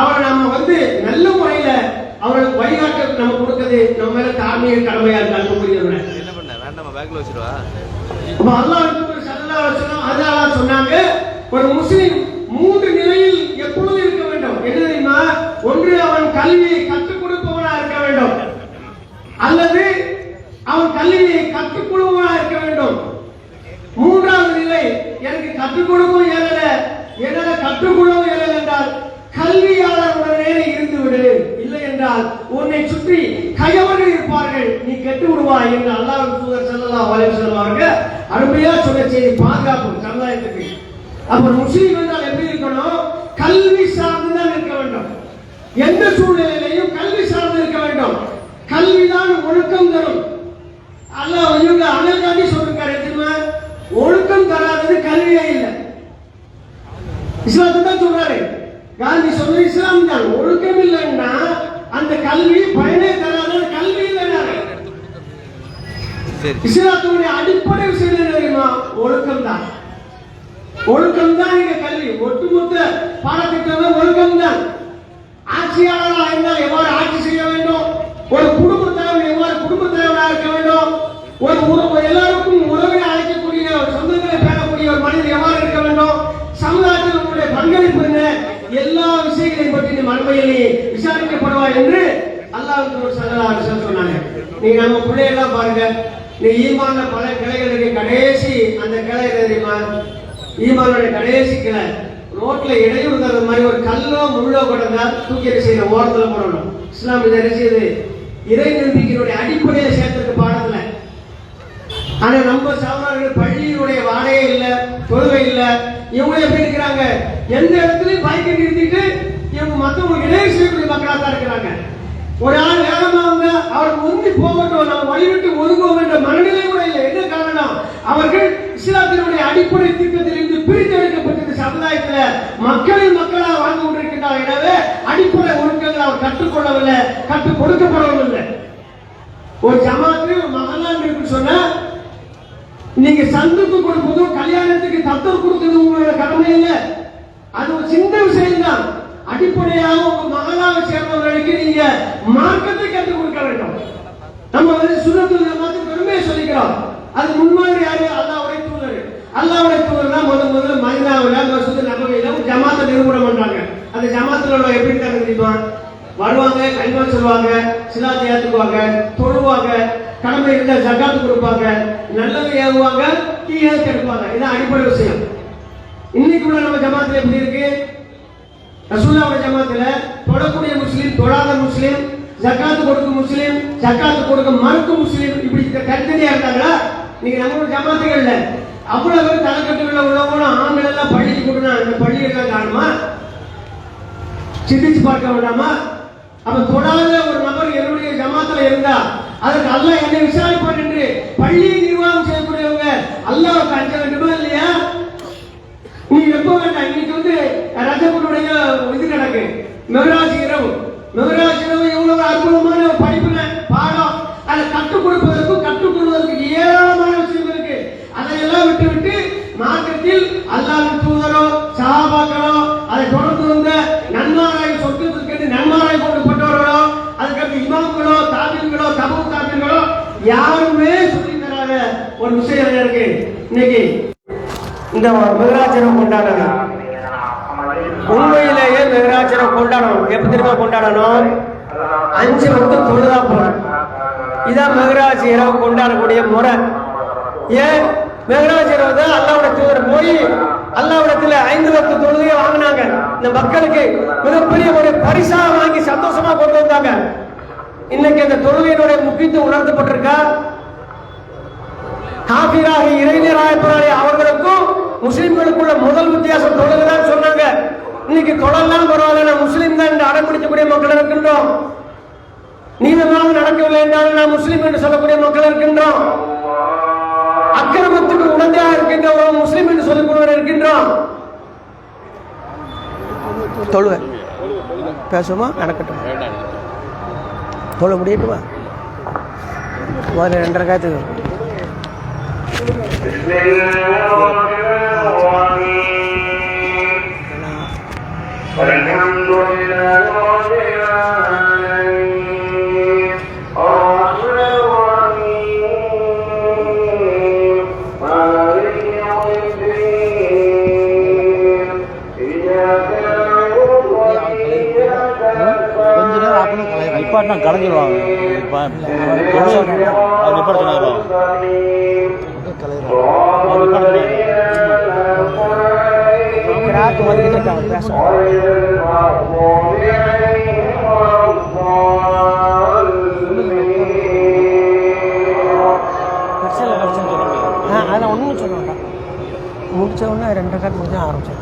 அவரை நாம வந்து நல்ல முறையில அவர்களுக்கு வழிகாட்ட நம்ம கொடுக்கிறது நம்ம மேல தார்மீக கடமையா இருக்கு அன்புக்குரியவர்களே. என்ன பண்ண? வேண்டாமா பேக்ல வச்சிருவா? அப்ப அல்லாஹ் அல்லாஹ் சொன்னாங்க ஒரு முஸ்லிம் மூன்று நிலையில் எப்பொழுது இருக்க வேண்டும். என்ன தெரியுமா? ஒன்று அவன் கல்வியை கற்றுக் கொடுப்பவனா இருக்க வேண்டும். அல்லது அவன் கல்வியை கற்றுக் கொடுப்பவனா இருக்க வேண்டும். மூன்றாவது நிலை எனக்கு கற்றுக் கொடுக்கவும் இயலல. என்னால கற்றுக் கொடுக்கவும் இயலல என்றால் கல்வியாளர் உடனே இருந்து விடு இல்லை என்றால் உன்னை சுற்றி கயவர்கள் இருப்பார்கள். நீ கெட்டு விடுவாய் என்று அல்லாஹ் தூதர் ஸல்லல்லாஹு அலைஹி வஸல்லம் அவர்கள் அருமையா சொன்ன செய்தி பாதுகாப்பு சமுதாயத்துக்கு. அப்ப முஸ்லீம் என்றால் எப்படி இருக்கணும்? கல்வி சார்ந்து தான் இருக்க வேண்டும். எந்த சூழ்நிலையிலையும் கல்வி சார்ந்து இருக்க வேண்டும். கல்விதான் ஒழுக்கம் தரும். அல்லாஹ் இவங்க அண்ணன் காந்தி சொல்லிருக்காரு ஒழுக்கம் தராதது கல்வியே இல்லை. இஸ்லாத்து தான் சொல்றாரு. காந்தி சொன்னது இஸ்லாம் தான் ஒழுக்கம் இல்லைன்னா அந்த கல்வி பயனே தராத கல்வி இல்லைனாரு இஸ்லாத்தினுடைய அடிப்படை விஷயம் தெரியுமா? ஒழுக்கம் தான் ஒழுக்கம் தான் இங்க கல்வி. ஒட்டுமொத்த பாடத்திட்டமே ஒழுக்கம் தான் ஆட்சியாளராக இருந்தால் எவ்வாறு ஆட்சி செய்ய வேண்டும்? ஒரு குடும்ப தலைவர் எவ்வாறு குடும்ப தலைவராக இருக்க வேண்டும்? ஒரு எல்லாருக்கும் உறவை அழைக்கக்கூடிய ஒரு சொந்தங்களை பேணக்கூடிய ஒரு மனிதர் எவ்வாறு இருக்க வேண்டும் சமுதாயத்தில் உங்களுடைய பங்களிப்பு என்ன எல்லா விஷயங்களையும் பற்றி நீ மறுமையில் விசாரிக்கப்படுவா என்று அல்லாஹ் சல்லல்லாஹு சொன்னாங்க. நீங்க நம்ம பிள்ளையெல்லாம் பாருங்க நீ ஈமான பல கிளைகள் இருக்கு. கடைசி அந்த கிளை தெரியுமா? ஈமானுடைய கடைசி கிளை. ரோட்ல இடையூறு தர மாதிரி ஒரு கல்லோ முள்ளோ கிடந்தா தூக்கி என்ன ஓரத்துல போடணும். இஸ்லாம் இதை என்ன செய்யுது? இறை நம்பிக்கையினுடைய அடிப்படையை சேர்த்திருக்கு பாடத்துல. ஆனா நம்ம சகோதரர்கள் பள்ளியினுடைய வாடகை இல்ல தொழுகை இல்ல. இவங்க எப்படி இருக்கிறாங்க? எந்த இடத்துலயும் பைக்கை நிறுத்திட்டு இவங்க மத்தவங்களுக்கு இடையே செய்யக்கூடிய மக்களா தான் இருக்கிறாங்க ஒரு ஆள் வேகமா வந்து அவர் முந்தி போகட்டும் நம்ம வழிவிட்டு ஒதுங்குவோம் என்ற மனநிலை கூட இல்லை. என்ன காரணம்? அவர்கள் இஸ்லாத்தினுடைய அடிப்படை திட்டத்திலிருந்து பிரித்தெடுக்கப்பட்டது சமுதாயத்தில் மக்களின் மக்களாக வாழ்ந்து கொண்டிருக்கின்றார் எனவே அடிப்படை ஒழுக்கங்கள் அவர் கற்றுக்கொள்ளவில்லை கற்றுக் கொடுக்கப்படவில்லை ஒரு ஜமாத்து ஒரு மகா இருக்குன்னு சொன்னா நீங்க சந்துக்கு கொடுப்பதும் கல்யாணத்துக்கு தத்தம் கொடுக்கிறது உங்களோட கடமை இல்ல அது ஒரு சின்ன விஷயம் தான் அடிப்படையாக உங்க மகளாக சேர்ந்தவர்களுக்கு நீங்க மார்க்கத்தை கற்றுக் கொடுக்க வேண்டும். நம்ம வந்து சுண்ணத்துல ஜமாத்து பெருமையை சொல்லிக்கிறோம். அது முன்மாதிரி யாரு? அல்லாவுடைய தூதர் அல்லாவுடைய தூதர்னா தான் முதல் முதல்ல மதினாவில் மசூது நபவையில ஒரு ஜமாத்தை நிறுவனம் பண்றாங்க. அந்த ஜமாத்துல எப்படி இருக்காங்க தெரியுமா? வருவாங்க கல்வா சொல்லுவாங்க சிலாத்தை ஏத்துக்குவாங்க தொழுவாங்க கடமை இருந்தால் ஜக்காத்து கொடுப்பாங்க நல்லது ஏவுவாங்க தீய கெடுப்பாங்க. இதான் அடிப்படை விஷயம். இன்னைக்கு கூட நம்ம ஜமாத்துல எப்படி இருக்கு? ரசூல்லாவுடைய ஜமாத்துல தொடக்கூடிய முஸ்லீம் தொழாத முஸ்லீம் ஜக்காத்து கொடுக்கும் முஸ்லீம் ஜக்காத்து கொடுக்க மறுக்கும் முஸ்லீம். இப்படி தனித்தனியா இருந்தாங்களா நீங்க நம்மளோட ஜமாத்துகள்ல. அவ்வளவு பேர் தலைக்கட்டுகளில் உள்ளவங்களும் ஆண்கள் எல்லாம் பள்ளிக்கு கொடுனா அந்த பள்ளி தான் காணுமா? சிந்திச்சு பார்க்க வேண்டாமா? அப்ப தொடாத ஒரு நபர் என்னுடைய ஜமாத்துல இருந்தா அதற்கு அல்ல என்னை விசாரிப்பார் என்று பள்ளியை நிர்வாகம் செய்யக்கூடியவங்க அல்லாஹ்வுக்கு அஞ்ச வேண்டுமா இல்லையா? நீ எப்ப வேண்டாம்? இன்னைக்கு வந்து ரஜபுடைய இது நடக்கு மெகராஜ் இரவு. மெகராஜ் இரவு எவ்வளவு அற்புதமான படிப்புல பாடம் அதை கற்றுக் கொடுப்பதற்கும் கற்றுக் கொள்வதற்கு ஏராளமான விஷயம் இருக்கு. அதையெல்லாம் விட்டு விட்டு மார்க்கத்தில் அல்லாவின் தூதரோ சஹாபாக்களோ அதை தொடர்ந்து வந்த நன்மாராய் சொர்க்கத்திற்கு நன்மாராய் கொண்டுபட்டவர்களோ அதுக்கடுத்து இமாம்களோ தாபில்களோ தபு தாபில்களோ யாருமே சொல்லி தராத ஒரு விஷயம் என்ன இருக்கு? இன்னைக்கு இந்த மெகராஜனம் கொண்டாடணும். உண்மையிலேயே மெகராஜனம் கொண்டாடணும். எப்ப தெரியுமா கொண்டாடணும்? அஞ்சு வந்து தொழுதா போறேன். இதான் மெகராஜ் இரவு கொண்டாடக்கூடிய முறை. ஏன்? மெகராஜ் இரவு தான் அல்லாவோட தூதர். போய் அல்லாவிடத்துல ஐந்து பத்து தொழுகையை வாங்கினாங்க. இந்த மக்களுக்கு மிகப்பெரிய ஒரு பரிசா வாங்கி சந்தோஷமா கொண்டு வந்தாங்க. இன்னைக்கு அந்த தொழுகையினுடைய முக்கியத்துவம் உணர்த்தப்பட்டிருக்கா? காபீராக இளைஞராயப்பராளி அவர்களுக்கும் முஸ்லிம்களுக்குள்ள முதல் வித்தியாசம் தொழுதுதான் சொன்னாங்க. இன்னைக்கு தொழலாம் பரவாயில்ல நான் முஸ்லீம் தான் என்று அடம்பிடிக்கக்கூடிய மக்கள் இருக்கின்றோம். நீதமாக நடக்கவில்லை என்றாலும் நான் முஸ்லீம் என்று சொல்லக்கூடிய மக்கள் இருக்கின்றோம். அக்கிரமத்துக்கு உடந்தையாக இருக்கின்ற ஒரு முஸ்லீம் என்று சொல்லக்கூடியவர் இருக்கின்றோம். தொழுவேன் பேசுமா நடக்கட்டும். தொழ முடியட்டுமா? ஒரு ரெண்டரை காயத்துக்கு. நிப்பாட்டினா அவர் நிப்பாட்ட சொன்னாரோ? கிராக்கு வந்துட்டு இருக்காங்க பேச. அதெல்லாம் ஒன்றும் சொல்ல வேண்டாம். முடிச்ச உடனே ரெண்டு காட் முடிஞ்சா ஆரம்பிச்சேன்